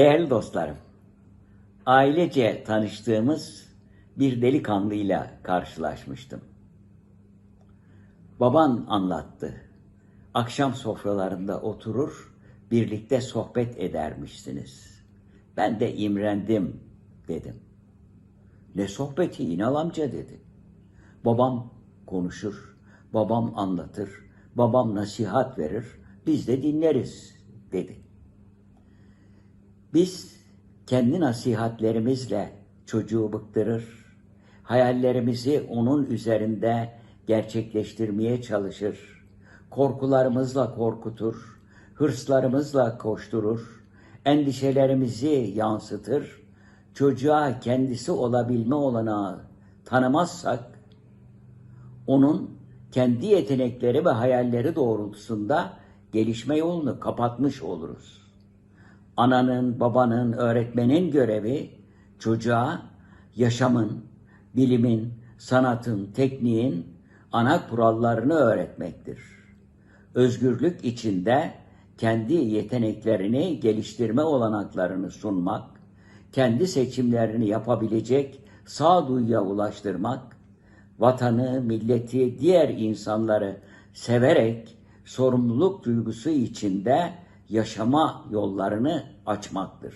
Sayın dostlarım, ailece tanıştığımız bir delikanlıyla karşılaşmıştım. Baban anlattı. Akşam sofralarında oturur, birlikte sohbet edermişsiniz. Ben de imrendim dedim. Ne sohbeti İnal amca dedi. Babam konuşur, babam anlatır, babam nasihat verir, biz de dinleriz dedi. Biz kendi nasihatlerimizle çocuğu bıktırır, hayallerimizi onun üzerinde gerçekleştirmeye çalışır, korkularımızla korkutur, hırslarımızla koşturur, endişelerimizi yansıtır, çocuğa kendisi olabilme olanağı tanımazsak, onun kendi yetenekleri ve hayalleri doğrultusunda gelişme yolunu kapatmış oluruz. Ananın, babanın, öğretmenin görevi çocuğa yaşamın, bilimin, sanatın, tekniğin ana kurallarını öğretmektir. Özgürlük içinde kendi yeteneklerini geliştirme olanaklarını sunmak, kendi seçimlerini yapabilecek sağduyuya ulaştırmak, vatanı, milleti, diğer insanları severek sorumluluk duygusu içinde yaşama yollarını açmaktır.